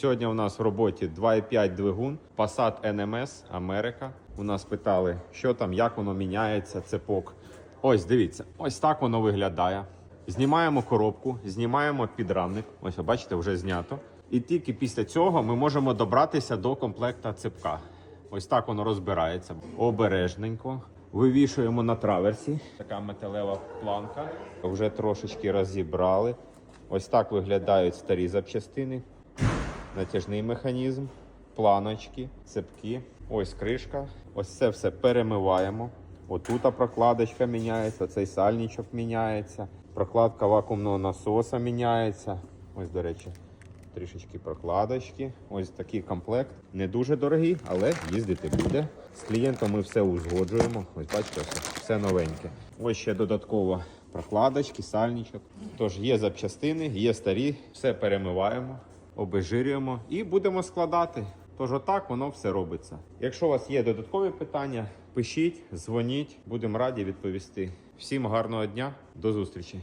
Сьогодні у нас в роботі 2,5 двигун, Passat NMS Америка. У нас питали, що там, як воно міняється, цепок. Ось дивіться, ось так воно виглядає. Знімаємо коробку, знімаємо підрамник. Ось, бачите, вже знято. І тільки після цього ми можемо добратися до комплекта цепка. Ось так воно розбирається. Обережненько. Вивішуємо на траверсі. Така металева планка. Вже трошечки розібрали. Ось так виглядають старі запчастини. Натяжний механізм, планочки, цепки. Ось кришка. Ось це все перемиваємо. Отута прокладочка міняється, цей сальничок міняється. Прокладка вакуумного насоса міняється. Ось, до речі, трішечки прокладочки. Ось такий комплект. Не дуже дорогий, але їздити буде. З клієнтом ми все узгоджуємо. Ось бачите, все, все новеньке. Ось ще додатково прокладочки, сальничок. Тож є запчастини, є старі, все перемиваємо, обезжирюємо і будемо складати. Тож отак воно все робиться. Якщо у вас є додаткові питання, пишіть, дзвоніть, будемо раді відповісти. Всім гарного дня, до зустрічі!